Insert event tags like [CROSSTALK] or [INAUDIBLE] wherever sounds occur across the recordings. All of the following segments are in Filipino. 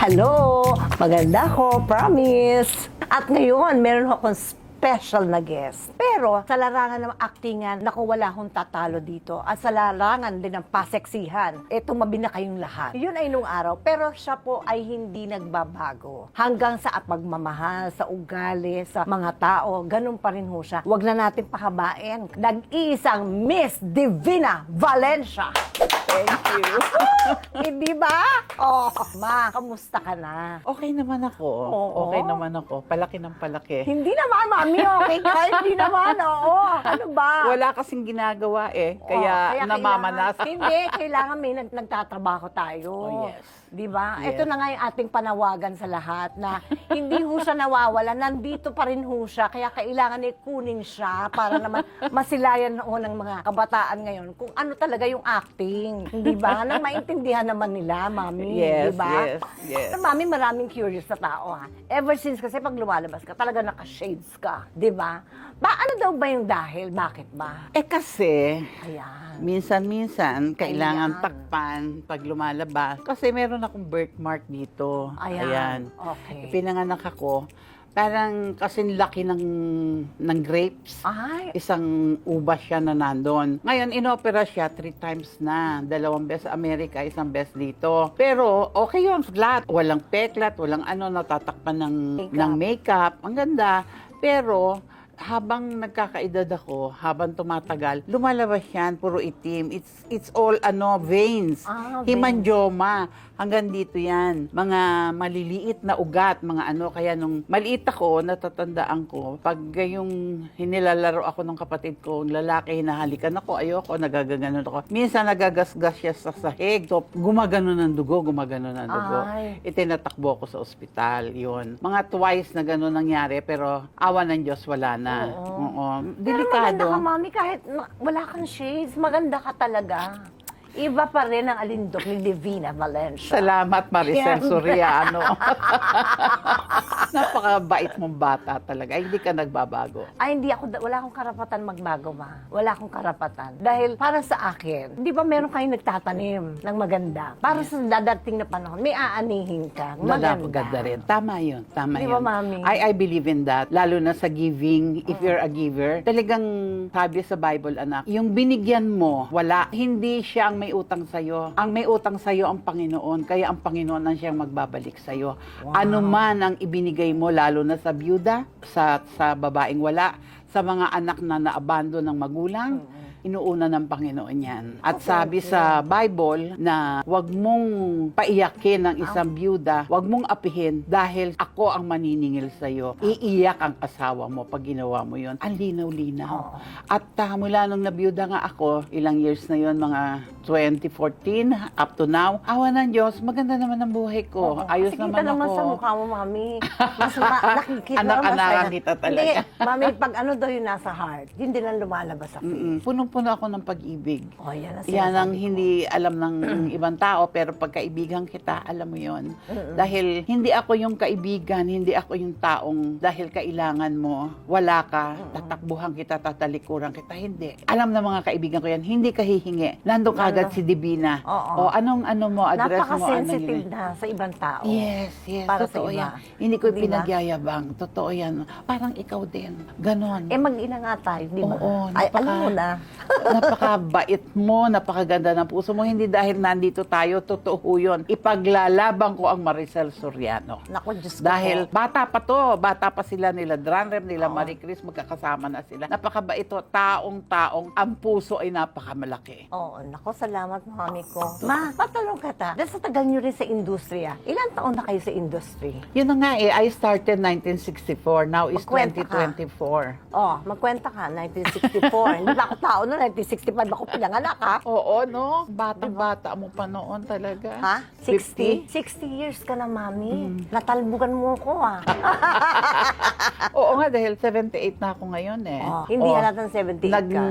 Hello! Maganda ko, promise! At ngayon, meron akong special na guest. Pero sa larangan ng actingan, naku, wala akong tatalo dito. At sa larangan din ng paseksihan, eto mabina kayong lahat. Yun ay nung araw, pero siya po ay hindi nagbabago. Hanggang sa pagmamahal, sa ugali, sa mga tao, ganun pa rin ho siya. Huwag na natin pahabain. Nag-iisang Miss Divina Valencia. Thank you. [LAUGHS] Hindi ba? Oh, ma, kamusta ka na? Okay naman ako. Oo. Okay naman ako. Palaki ng palaki. Hindi naman, mami, okay ka? [LAUGHS] Hindi naman, oo. Ano ba? Wala kasing ginagawa eh. Oo, Kaya, namamanas. kailangan- [LAUGHS] hindi, kailangan may nag- nagtatrabaho tayo. Oh, yes. Di ba? Yes. Ito na nga yung ating panawagan sa lahat na hindi ho siya nawawala, nandito pa rin ho siya, kaya kailangan ikunin siya para naman masilayan ho ng mga kabataan ngayon kung ano talaga yung acting. Di ba? Na maintindihan naman nila, mami. Yes, di ba? yes, yes. Na mami, maraming curious na tao ha. Ever since kasi pag lumalabas ka, talaga naka-shades ka. Di ba? Ba, ano daw ba yung dahil? Bakit ba? Eh kasi, Ayan. minsan-minsan, kailangan Ayan. takpan pag lumalabas. Kasi meron akong birthmark dito. Ayan. Okay. Pinanganak ako. Parang kasing laki ng, ng grapes. Ay, Isang ubas siya na nandun. Ngayon, inopera siya three times na. Dalawang beses Amerika, isang beses dito. Pero, okay yun, flat. Walang peklat, walang ano, natatakpan ng Makeup. ng makeup. Ang ganda. Pero, habang nagkakaedad ako, habang tumatagal, lumalabas yan, puro itim. It's it's all ano, veins. Ah. Hemangioma. Hanggang dito yan. Mga maliliit na ugat, mga ano. Kaya nung maliit ako, natatandaan ko, pag yung hinilalaro ako ng kapatid ko, lalaki, hinahalikan ako, ayoko, nagagaganon ako. Minsan nagagasgas siya sa sahig. So, gumagano ng dugo, gumagano ng dugo. Ay. Itinatakbo ko sa ospital, yun. Mga twice na gano'n nangyari, pero awa ng Diyos, wala na. Oo. Oo. Pero maganda Delikado. ka, mami, kahit na- wala kang shades, maganda ka talaga. Iba pa rin ang alindok ni Divina Valencia. Salamat, Maricel. Soriano. [LAUGHS] [LAUGHS] Napakabait mong bata talaga. Ay, hindi ka nagbabago. Ay, hindi ako, wala akong karapatan magbago, ma. Wala akong karapatan. Dahil para sa akin, di ba meron kayong nagtatanim ng maganda? Para sa dadating na panahon, may aanihin ka. Maganda. Maganda rin. Tama yun. Tama Di yun. ba, Mami? I, I believe in that. Lalo na sa giving, if you're a giver. Talagang sabi sa Bible, anak, yung binigyan mo, wala. Hindi siya ang may utang sa'yo. Ang may utang sa'yo ang Panginoon. Kaya ang Panginoon ang siyang magbabalik sa'yo. Wow. Ano man ang ibinigay mo, lalo na sa byuda, sa, sa babaeng wala, sa mga anak na naabando ng magulang, inuuna ng Panginoon yan. At sabi sa Bible na wag mong paiyakin ng isang byuda, wag mong apihin dahil ako ang maniningil sa iyo. Iiyak ang asawa mo pag ginawa mo yon. Ang linaw-linaw. At ah, mula nung nabiyuda nga ako, ilang years na yon mga 2014 up to now, awa ng Diyos, maganda naman ang buhay ko. Oo. Ayos Kasi naman kita naman ako. sa mukha mo, mami. Mas ma- [LAUGHS] nakikita Anak-anakan masaya. kita talaga. Hindi, mami, pag ano daw yung nasa heart, yun din ang lumalabas sa face. Mm-mm. Punong-puno ako ng pag-ibig. Oh, yan ang Yan ang hindi alam ng [CLEARS THROAT] ibang tao, pero pag kaibigan kita, alam mo yon. Dahil hindi ako yung kaibigan, hindi ako yung taong dahil kailangan mo, wala ka, tatakbuhan kita, tatalikuran kita. Hindi. Alam ng mga kaibigan ko yan, hindi ka hihingi. Nandun ka agad si Divina. Oo. O anong ano mo, address mo, ano Napaka-sensitive yun. na sa ibang tao. Yes, yes. Para sa totoo iba. yan. Hindi ko Di ba? pinagyayabang. Totoo yan. Parang ikaw din. Ganon. Eh, mag-ina nga tayo, di ba? Oo, Ay, napaka- alam mo na. Napakabait mo, napakaganda ng puso mo. Hindi dahil nandito tayo, totoo yun. Ipaglalaban ko ang Maricel Soriano. Naku, Diyos ko Dahil po. bata pa to, bata pa sila nila Dranrem, nila Oo. Marie Chris, magkakasama na sila. Napakabait to, taong-taong, ang puso ay napakamalaki. Oo, naku, salamat, mami ko. Ma, patalong ka ta. Dahil sa tagal nyo rin sa industriya, ilan taon na kayo sa industry? Yun na nga eh, I started 1964, now is Magkwenta ka. 2024. Oh, magkwenta ka, 1964. [LAUGHS] Hindi pa ako tao no, 1965 ako pinanganak, ha? Oo, no? Bata-bata mo pa noon talaga. Ha? 60? 60 years ka na, mami. Natalbugan mo ko, ha? [LAUGHS] Oo nga, dahil 78 na ako ngayon eh. Oh, hindi Oo. halatang 78 Nag, ka.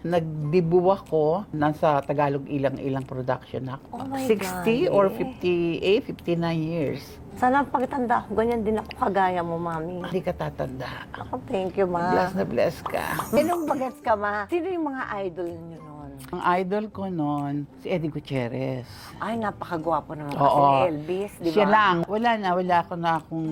nagdibu ako, nasa Tagalog ilang-ilang production ako. Oh my 60 God, or eh. 58, 59 years. Sana pagtanda ko, ganyan din ako kagaya mo, mami. Hindi ka tatanda. Ako, thank you, ma. Bless na bless ka. Sinong bagets ka, ma? Sino yung mga idol niyo noon? Ang idol ko noon, si Eddie Gutierrez. Ay, napakagwapo naman kasi Oo. Elvis, di ba? Siya lang. Wala na, wala ko na akong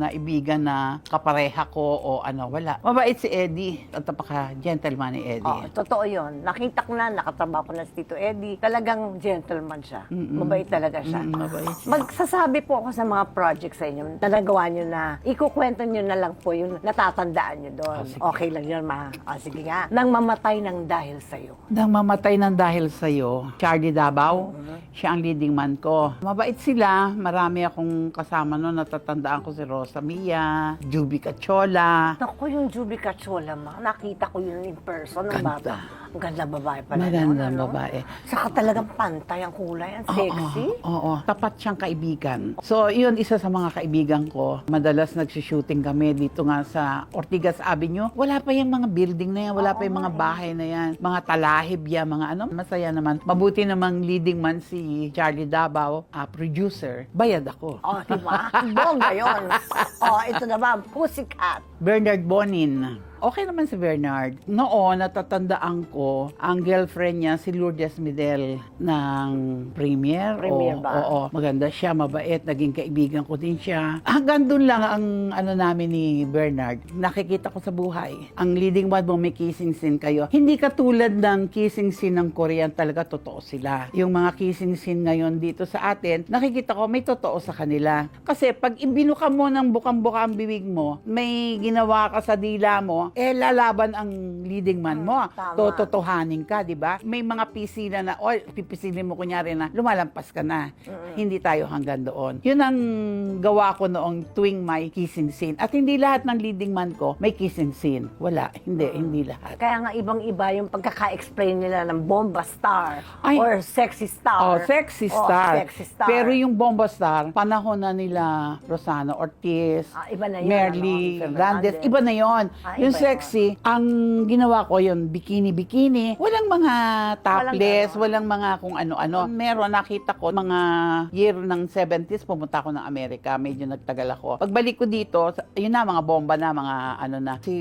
naibigan na kapareha ko o ano, wala. Mabait si Eddie. At napaka-gentleman ni Eddie. Oo, totoo yun. Nakita ko na, nakatrabaho ko na si Tito Eddie. Talagang gentleman siya. Mm-mm. Mabait talaga siya. Mm, mabait. Magsasabi po ako sa mga projects sa inyo na nagawa nyo na, ikukwento nyo na lang po yung natatandaan nyo doon. Ah, sige. okay lang yun, ma. Ah, sige nga. Nang mamatay ng dahil sa'yo. Nang mamatay ng dahil sa'yo, Charlie Davao, siya ang leading man ko. Mabait sila. Marami akong kasama noon. Natatandaan ko si Rosa Mia, Juby Cachola. Naku, yung Juby Cachola, ma. Nakita ko yun in person ng Ganda. bata. Ang ganda babae pala. Magandang noon, ano? babae. Saka talagang pantay ang kulay. Ang sexy. Oo, oo. Tapat siyang kaibigan. So, yun, isa sa mga kaibigan ko. Madalas nagsushooting kami dito nga sa Ortigas Avenue. Wala pa yung mga building na yan. Wala Oo pa yung mga eh. bahay na yan. Mga talahib yan, mga ano. Masaya naman. Mabuti namang leading man si Charlie Davao, ah, producer. Bayad ako. [LAUGHS] Oh, di ba? Bongga yun. [LAUGHS] Oh, ito naman, Pussycat. Bernard Bonin. Okay naman si Bernard. Noon, natatandaan ko, ang girlfriend niya si Lourdes Midel ng Premier. Premier Oo, ba? Oo, maganda siya, mabait. Naging kaibigan ko din siya. Hanggang doon lang ang ano namin ni Bernard. Nakikita ko sa buhay. Ang leading one mo may kissing scene kayo. Hindi katulad ng kissing scene ng Korean talaga totoo sila. Yung mga kissing scene ngayon dito sa atin, nakikita ko may totoo sa kanila. Kasi pag ibinuka mo ng bukang-buka ang bibig mo, may ginawa ka sa dila mo, eh lalaban ang leading man mo. Hmm. Tototohanin ka, di ba? May mga pisila na, o pipisilin mo kunyari na, lumalampas ka na. Hindi tayo hanggang doon. Yun ang gawa ko noong tuwing may kissing scene. At hindi lahat ng leading man ko may kissing scene. Wala. Hindi, hindi lahat. Kaya nga ibang-iba yung pagkaka-explain nila ng bomba star Ay. or sexy star. Oh, sexy Oh, star. sexy star. Pero yung Bomba Star, panahon na nila Rosana Ortiz, Ah, iba na yun, Merly ano, Fernandez. iba na yon. Ah, yung sexy, ang ginawa ko yun, bikini-bikini. Walang mga topless, ganon. walang mga kung ano-ano. Meron, nakita ko, mga year ng 70s, pumunta ako ng Amerika, medyo nagtagal ako. Pagbalik ko dito, yun na, mga bomba na, mga ano na. Si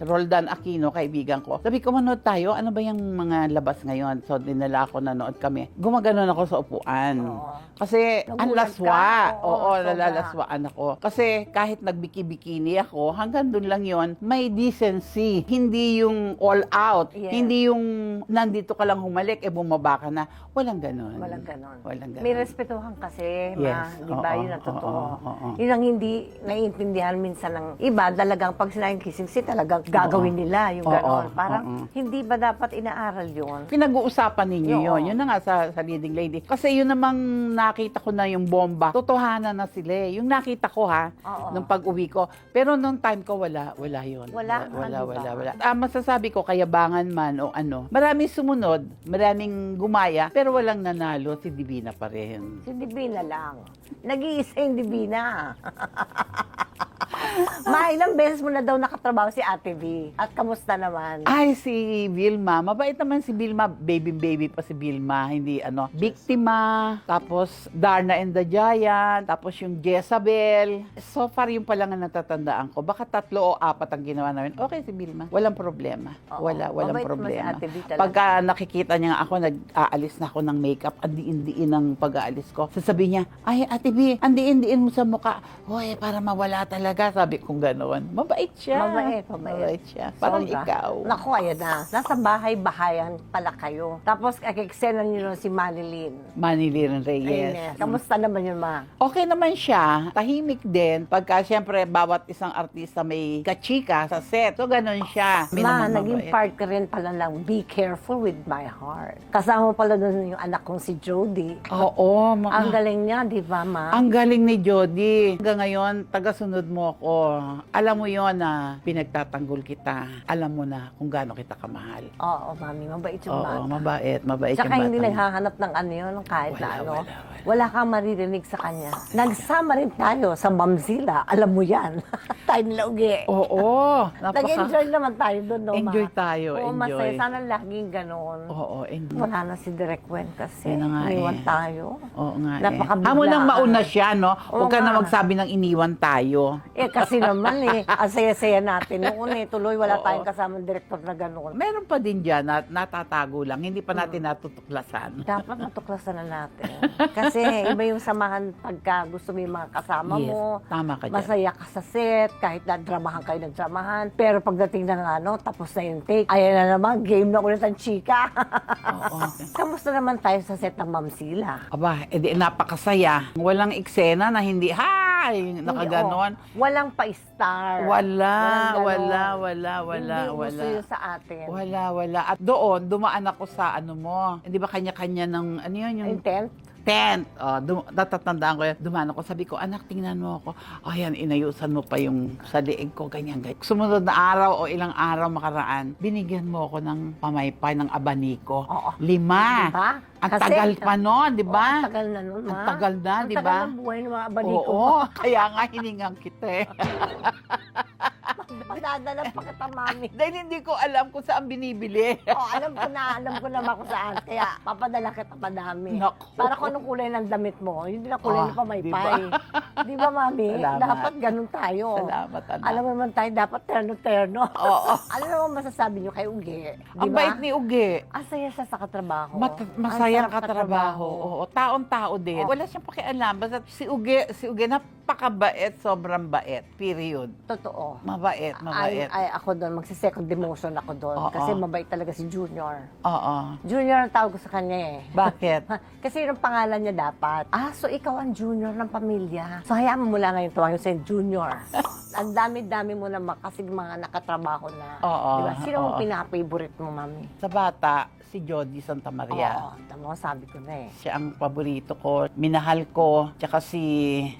Roldan Aquino, kaibigan ko. Sabi ko, manood tayo, ano ba yung mga labas ngayon? So, dinala ako, nanood kami. Gumaganon ako sa upuan. Oo. Kasi ang laswa. Oo, Oo, sobra. nalalaswaan ako. Kasi kahit nagbiki-bikini ako, hanggang doon lang yon may decency. Hindi yung all out. Yes. Hindi yung nandito ka lang humalik, eh bumaba ka na. Walang ganon. Walang ganon. Walang ganon. May respetuhan kasi, ma. Yes. Di ba? Oo, Yun ang totoo. oo, oo. Yun ang hindi naiintindihan minsan ng iba. Talagang pag sinayang kissing scene, talagang gagawin nila yung Oo, ganon. oo, Parang oo. hindi ba dapat inaaral yun? Pinag-uusapan ninyo Oo. yun. Yun na nga sa, sa leading lady. Kasi yun namang nakita ko na yung bomba. Totohanan na sila eh. Yung nakita ko ha, Oo. nung pag-uwi ko. Pero nung time ko, wala. Wala yun. Wala, Wala, ano ba? wala, wala. Ah, masasabi ko, kayabangan man o ano. Maraming sumunod, maraming gumaya, pero walang nanalo. Si Divina pa rin. Si Divina lang. Nag-iisa yung Divina. [LAUGHS] Ma, ilang beses mo na daw nakatrabaho si Ate V. At kamusta naman? Ay, si Vilma. Mabait naman si Vilma. Baby-baby pa si Vilma. Hindi, ano, biktima. Tapos, Darna and the Giant. Tapos yung Jezabel. So far, yung pa lang ang natatandaan ko. Baka tatlo o apat ang ginawa namin. Okay si Vilma. Walang problema. Oo. Wala, walang Mabait naman si problema. Ate V talaga. Pagka nakikita niya nga ako, nag-aalis na ako ng makeup, andiin-diin ang pag-aalis ko. Sasabihin niya, ay, Ate V, andiin-diin mo sa mukha. Hoy, para mawala talaga. Sabi ko gano'n. Mabait siya. Mabait, mabait. siya. Parang Sobra. ikaw. Naku, ayan na. Nasa bahay-bahayan pala kayo. Tapos, kakiksena niyo nun si Manilyn. Maniliran Reyes. Ayun eh. Kamusta naman yun, ma? Okay naman siya. Tahimik din. Pagka siyempre bawat isang artista may kachika sa set. So ganun siya. May Ma, naman naging mabait. part ka rin pala lang, Be Careful with My Heart. Kasama pala doon yung anak kong si Jody. Oo. ma- Ang galing niya, di ba, ma? ang galing ni Jody. Hanggang ngayon, tagasunod mo ako. Alam mo yon na pinagtatanggol kita. Alam mo na kung gaano kita kamahal. Oo, mami, mabait yung Oo, bata. mabait. Mabait Tsaka yung hindi bata. naghahanap ng ano yun, ng kahit Wala, na ano. wala, wala. Wala kang maririnig sa kanya. Nagsama rin tayo sa Mamzilla. Alam mo yan. tayo nila ugi. Oo. [LAUGHS] Napaka... Nag-enjoy naman tayo doon, no, ma? Enjoy tayo, Oo, enjoy. masaya. Sana laging ganon. Oo, enjoy. Wala na si Direk Wen kasi. Yun na nga eh. tayo. Oo nga eh. Napakabiglaan. Amo nang mauna siya, no? Oo Huwag ka na nga. magsabi ng iniwan tayo. Eh, kasi Kasi naman eh, ang saya-saya natin noon eh. Tuloy wala Oo. tayong kasamang direktor na gano'n. Meron pa din dyan na natatago lang, hindi pa natin Mm. natutuklasan. Dapat matuklasan na natin. [LAUGHS] Kasi iba yung samahan pagka gusto mo yung mga kasama Yes, mo. tama ka dyan. Masaya ka sa set, kahit na dramahan kayo ng dramahan. Pero pagdating ng ano, tapos na yung take, ayan na naman, game na ulit ang chika. Oo. [LAUGHS] Kamusta naman tayo sa set ng Ma'am Sila? Aba, edi napakasaya. Walang eksena na hindi, hi! Nakaganon. Hindi, oh. Walang pa-star. Wala, wala, wala, wala, Hindi wala. gusto yun sa atin. Wala, wala. At doon, dumaan ako sa ano mo. Hindi ba kanya-kanya ng, ano yun, yung Intent? tent. Oh, dum- natatandaan ko yan. Dumaan ako, sabi ko, anak, tingnan mo ako. Ayan, inayusan mo pa yung sa liig ko, ganyan, ganyan. Sumunod na araw o ilang araw makaraan, binigyan mo ako ng pamaypay ng abaniko. Oo. Lima. Diba? Ang Kasi- tagal pa noon, di ba? ang tagal na Ang ma. tagal na, Ang di tagal ba? ng buhay ng mga abaniko. Oo, [LAUGHS] kaya nga hiningang kita eh. [LAUGHS] Madadala pa kita, mami. [LAUGHS] Dahil hindi ko alam kung saan binibili. Oh, alam ko na, alam ko naman kung saan. Kaya papadala kita pa dami. Naku. Para kung anong kulay ng damit mo, hindi na kulay Ah, ng pamaypay. Di ba, mami? Salamat. Dapat ganun tayo. Salamat, anak. Alam mo naman tayo, dapat terno-terno. Oo. ano naman masasabi niyo kay Uge? Di Ang ba? bait ni Uge. Ang saya siya sa katrabaho. Mat- Ang masayang katrabaho. Oo, taon-tao din. Oo. Wala siyang pakialam. Basta si Uge, si Uge napakabait, sobrang bait. Period. Totoo. Mabait, Ay, mabait. ay, ako doon, magsi-second demotion ako doon. Oo. Kasi mabait talaga si Junior. Oo. Junior ang tawag ko sa kanya eh. Bakit? [LAUGHS] Kasi yung pangalan niya dapat. Ah, so ikaw ang junior ng pamilya. So hayaan mo mula ngayon tuwagin sa junior. [LAUGHS] ang dami-dami mo na ma- kasi mga nakatrabaho na. Oo, Diba? Sino oo. ang pinaka-favorite mo, mami? Sa bata, si Jody Santa Maria. Oo, tama, sabi ko na eh. Siya ang paborito ko. Minahal ko. Tsaka si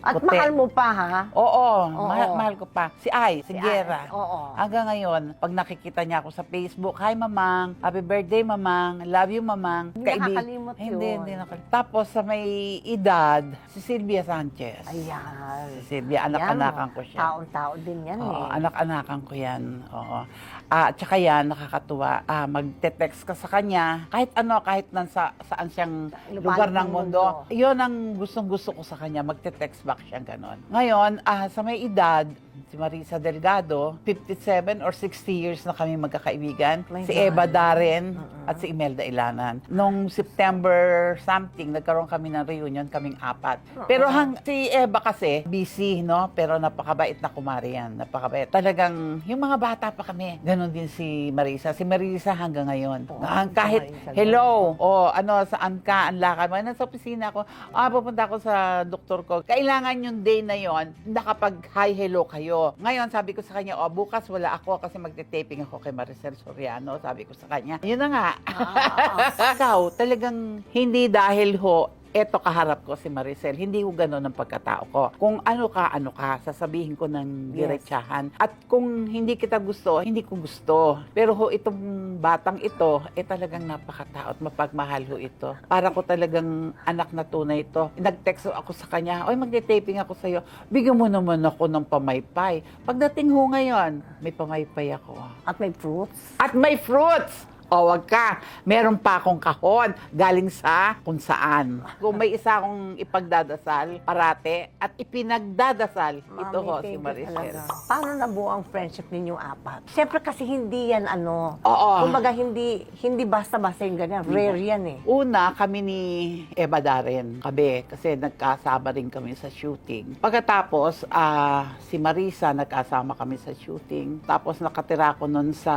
At Puti. mahal mo pa, ha? Oo, Oo. mahal, mahal ko pa. Si Ay, si, Si Guerra. Ay, oo. Hanggang ngayon, pag nakikita niya ako sa Facebook, Hi, Mamang. Happy birthday, Mamang. Love you, Mamang. Hindi nakakalimot Hindi, yun. hindi nakakalimot. Tapos sa may edad, si Sylvia Sanchez. Ayan. Si Sylvia, anak-anakan ko siya. Taon-tao din yan Oo, eh. anak-anakan ko yan. Oo. Ah, at saka yan, nakakatuwa. Ah, magte-text ka sa kanya. Kahit ano, kahit nan sa, saan siyang lugar ng mundo. mundo. Yun ang gustong-gusto ko sa kanya. Magte-text back siya ganon. Ngayon, ah, sa may edad, si Marisa Delgado, 57 or 60 years na kami magkakaibigan. My si God. Eva Darren Mm-mm. at si Imelda Ilanan. Nung September something, nagkaroon kami ng reunion, kaming apat. Pero hang, si Eva kasi, busy, no? Pero napakabait na kumari yan. Napakabait. Talagang, yung mga bata pa kami, ganon din si Marisa. Si Marisa hanggang ngayon. Oo, Ang kahit, hello, o ano, saan ka, ang lakad mo, nasa opisina ko, ah, pupunta ako sa doktor ko. Kailangan yung day na yon nakapag-hi, hello kayo. Ngayon, sabi ko sa kanya, oh, bukas wala ako kasi magte-taping ako kay Maricel Soriano. Sabi ko sa kanya, yun na nga. Ah, Ikaw, [LAUGHS] talagang hindi dahil ho, eto kaharap ko si Maricel, hindi ko gano'n ang pagkatao ko. Kung ano ka, ano ka, sasabihin ko ng Yes. diretsahan. At kung hindi kita gusto, hindi ko gusto. Pero ho, itong batang ito, eh talagang napakatao at mapagmahal ho ito. Para ko talagang anak na tunay ito. Nag-text ako sa kanya, oy magte-taping ako sa'yo. Bigyan mo naman ako ng pamaypay. Pagdating ho ngayon, may pamaypay ako. At may fruits. At may fruits. O, wag ka. Meron pa akong kahon galing sa kung saan. Kung may isa akong ipagdadasal parate at ipinagdadasal, ito ho si Maricel. Paano nabuo ang friendship ninyong apat? Siyempre kasi hindi yan ano. Oo. Kumbaga hindi hindi basta-basta yung ganyan. Rare yan eh. Una, kami ni Eva Darren, kabe, kasi nagkasama rin kami sa shooting. Pagkatapos, ah, si Marisa, nagkasama kami sa shooting. Tapos nakatira ko nun sa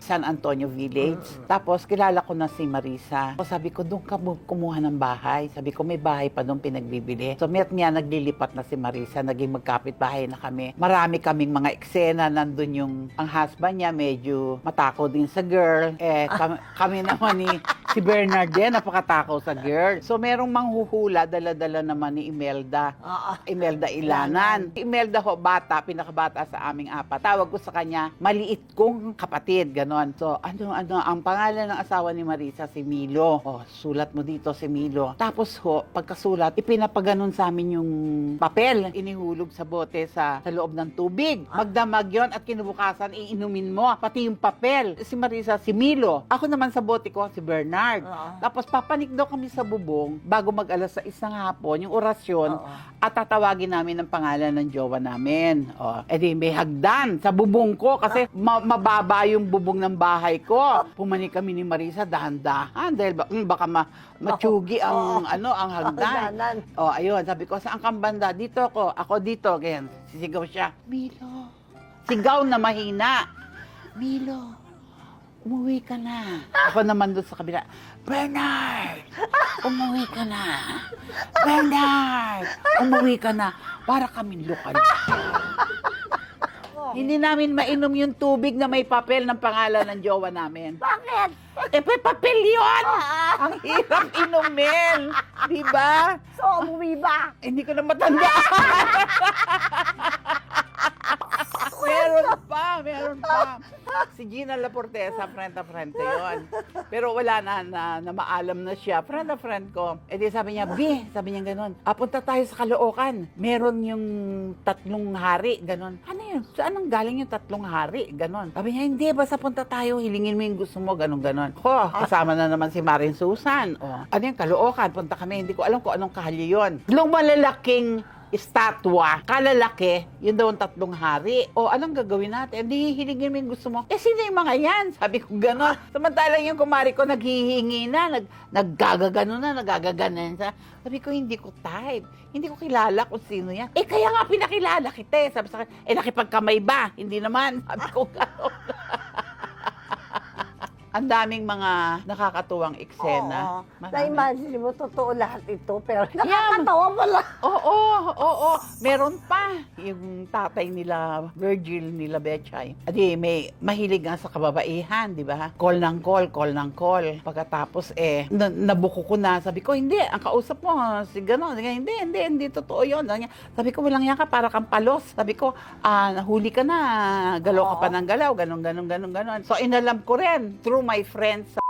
San Antonio Village. Tapos kilala ko na si Marisa. So, sabi ko, doon ka kumuha ng bahay. Sabi ko, may bahay pa doon pinagbibili. So, mayat niya, naglilipat na si Marisa. Naging magkapit bahay na kami. Marami kaming mga eksena. Nandun yung, ang husband niya, medyo matako din sa girl. Eh, kami, [LAUGHS] kami naman ni, si Bernard din, napakatakaw sa girl. So, merong manghuhula, dala-dala naman ni Imelda. Oo. Imelda Ilanan. Si Imelda ho, bata, pinakabata sa aming apat. Tawag ko sa kanya, maliit kong kapatid, ganon. So, ano, ano, ang pangalan ng asawa ni Marisa, si Milo. O, sulat mo dito si Milo. Tapos ho, pagkasulat, ipinapaganon sa amin yung papel. Inihulog sa bote sa, sa loob ng tubig. Magdamag yon at kinubukasan, iinumin mo. Pati yung papel. Si Marisa, si Milo. Ako naman sa bote ko, si Bernard. Oo. Tapos papanik daw kami sa bubong bago mag-alas sa isang hapon, yung orasyon, Oo. at tatawagin namin ang pangalan ng jowa namin. O, edi may hagdan sa bubong ko kasi ma- mababa yung bubong ng bahay ko. Pumanik kami ni Marisa dahan-dahan dahil ba- mm, baka ma- matsugi ang Oo. ano ang [LAUGHS] hagdan. Hagdanan. O, ayun, sabi ko, saan kang banda? Dito ako, ako dito. Ganyan, sisigaw siya, Milo. Sigaw na mahina. Milo, umuwi ka na. Ako naman doon sa kabila, Bernard, umuwi ka na. Bernard, umuwi ka na. Para kaming lokal. Hindi namin mainom yung tubig na may papel ng pangalan ng jowa namin. Bakit? Eh, may papel yun! Ang hirap inumin. Di ba? So, umuwi ba? Eh, Hindi ko na matandaan. [LAUGHS] meron pa, meron pa. Si Gina Laportesa, friend na friend ko yun. Pero wala na, na, na maalam na siya. Friend na friend ko. E di sabi niya, B, sabi niya ganun, ah, punta tayo sa Caloocan. Meron yung tatlong hari, ganun. Ano yun? Saan ang galing yung tatlong hari? Ganun. Sabi niya, hindi, basta punta tayo, hilingin mo yung gusto mo, ganun, ganun. Ko, kasama na naman si Marin Susan. O, ano yung Caloocan? Punta kami, hindi ko alam kung anong kahali yun. Yung malalaking estatwa, kalalaki, yun daw ang tatlong hari. O anong gagawin natin? Hindi hihilingin mo yung gusto mo. Eh, sino yung mga yan? [LAUGHS] Sabi ko gano'n. Samantalang yung kumari ko naghihingi na, nag, naggagagano na, nagagaganan sa. Sabi ko, hindi ko type. Hindi ko kilala kung sino yan. Eh, kaya nga pinakilala kita eh. Sabi sa akin, eh, nakipagkamay ba? Hindi naman. Sabi ko [LAUGHS] gano'n. Ang daming mga nakakatuwang eksena. Oo. Marami. Na-imagine mo, totoo lahat ito, pero nakakatawa pala. Oo, oo, Meron pa. Yung tatay nila, Virgil nila Bechay. Adi, may mahilig nga sa kababaihan, di ba? Call ng call, call ng call. Pagkatapos, eh, na, nabuko ko na. Sabi ko, hindi, ang kausap mo, si gano'n. Hindi, hindi, hindi, totoo yun. Sabi, ko, walang yan ka, para kang palos. Sabi ko, ah, nahuli ka na, galaw ka Oo. pa ng galaw, gano'n, gano'n, gano'n, gano'n. So, inalam ko rin, through my friends sa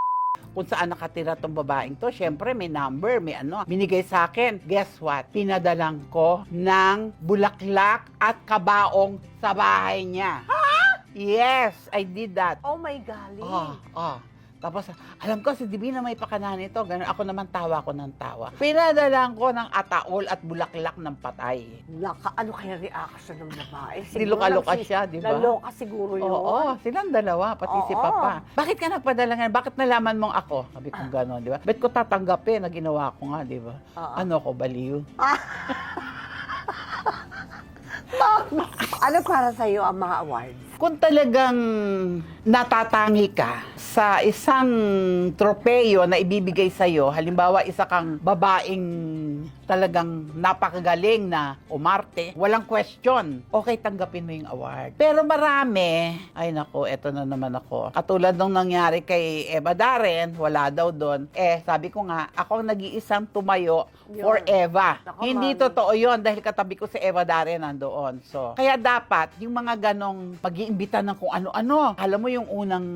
[LAUGHS] kung saan nakatira tong babaeng to. Siyempre, may number, may ano. Binigay sa akin. Guess what? Pinadalang ko ng bulaklak at kabaong sa bahay niya. Yes, I did that. Oh my golly. Oh, oh. Tapos, alam ko, si Divina may pakanahan ito. Ganun, ako naman tawa ko ng tawa. Pinadalang ko ng ataol at bulaklak ng patay. Laka, ano kaya reaction ng babae? Niluka-luka si- siya, di ba? Naloka siguro yun. Oo, silang dalawa, pati si Oo. Papa. Bakit ka nagpadala nga? Bakit nalaman mong ako? Sabi ko gano'n, di ba? Ba't ko tatanggapin na ginawa ko nga, di ba? Oo. Ano ko, baliw? [LAUGHS] Ano para sa'yo ang mga awards? Kung talagang natatangi ka sa isang tropeyo na ibibigay sa'yo, halimbawa isa kang babaeng talagang napakagaling na umarte, walang question, okay tanggapin mo yung award. Pero marami, ay nako, eto na naman ako. Katulad nung nangyari kay Eva Darren, wala daw doon. Eh, sabi ko nga, ako ang nag-iisang tumayo Yun. for Eva. Nako, Hindi mami. totoo yun dahil katabi ko si Eva Darren nandoon. So, kaya dapat yung mga ganong pag-iimbita ng kung ano-ano. Alam mo yung unang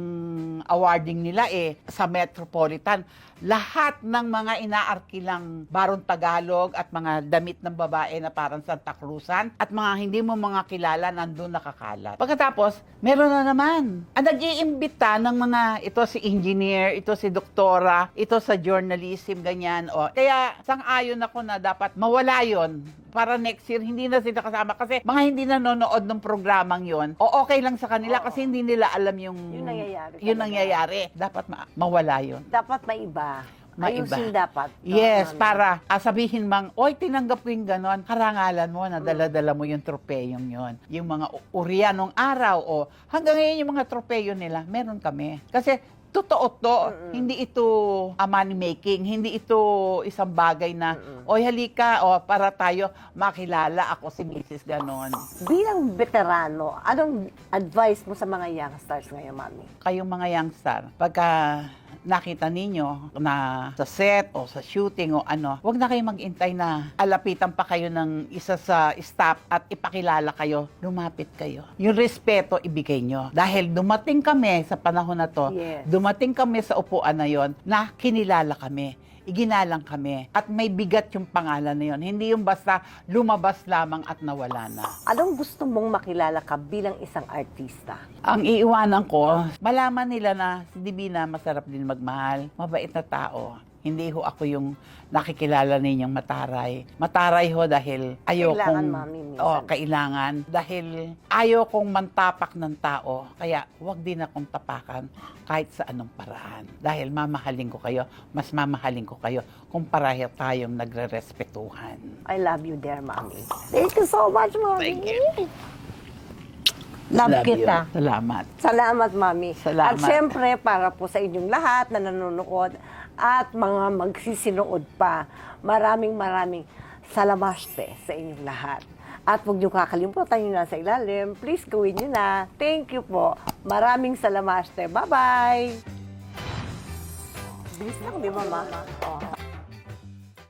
awarding nila eh sa Metropolitan. Lahat ng mga inaarkilang Baron Tagalog at mga damit ng babae na parang Santa Cruzan at mga hindi mo mga kilala nandun nakakalat. Pagkatapos, meron na naman. Ang nag-iimbita ng mga ito si engineer, ito si doktora, ito sa journalism, ganyan. O, kaya sang-ayon ako na dapat mawala yon para next year hindi na sila kasama kasi mga hindi nanonood ng programang yon o okay lang sa kanila Oo. kasi hindi nila alam yung Yung nangyayari yun nangyayari dapat ma- mawala yon Dapat may iba. Maiba. Ayusin dapat. Yes, Ano, para ah, sabihin mang, oy, tinanggap ko yung ganon, karangalan mo na dala-dala mo yung tropeyong yon. Yung mga u- urian ng araw o hanggang ngayon yung mga tropeyo nila, meron kami. Kasi totoo to, Mm-mm. hindi ito a money making, hindi ito isang bagay na, Mm-mm. oy, halika, o, para tayo makilala ako si Mrs. Ganon. Bilang veterano, anong advice mo sa mga youngsters ngayon, mami? Kayong mga youngster, pagka nakita ninyo na sa set o sa shooting o ano, wag na kayo mag-intay na alapitan pa kayo ng isa sa staff at ipakilala kayo. Lumapit kayo. Yung respeto ibigay nyo. Dahil dumating kami sa panahon na to, Yes. dumating kami sa upuan na yon na kinilala kami iginalang kami at may bigat yung pangalan na yon. Hindi yung basta lumabas lamang at nawala na. Anong gusto mong makilala ka bilang isang artista? Ang iiwanan ko, malaman nila na si Divina masarap din magmahal, mabait na tao. Hindi ho ako yung nakikilala ninyong mataray. Mataray ho dahil ayaw Kailangan, kong... mami, minsan. Oo, kailangan. Dahil ayaw kong mantapak ng tao. Kaya wag din akong tapakan kahit sa anong paraan. Dahil mamahalin ko kayo, mas mamahalin ko kayo kung pareho tayong nagre-respetuhan. I love you there, Mami. Thank you so much, Mami. Thank you. Love, Love you. kita. Salamat. Salamat, Mami. Salamat. At syempre, para po sa inyong lahat na nanonood at mga magsisinuod pa, maraming maraming salamaste sa inyong lahat. At huwag niyo kakalimutan yung nasa ilalim. Please gawin niyo na. Thank you po. Maraming salamaste. Bye-bye! Bilis lang, di ba, Ma? Oo.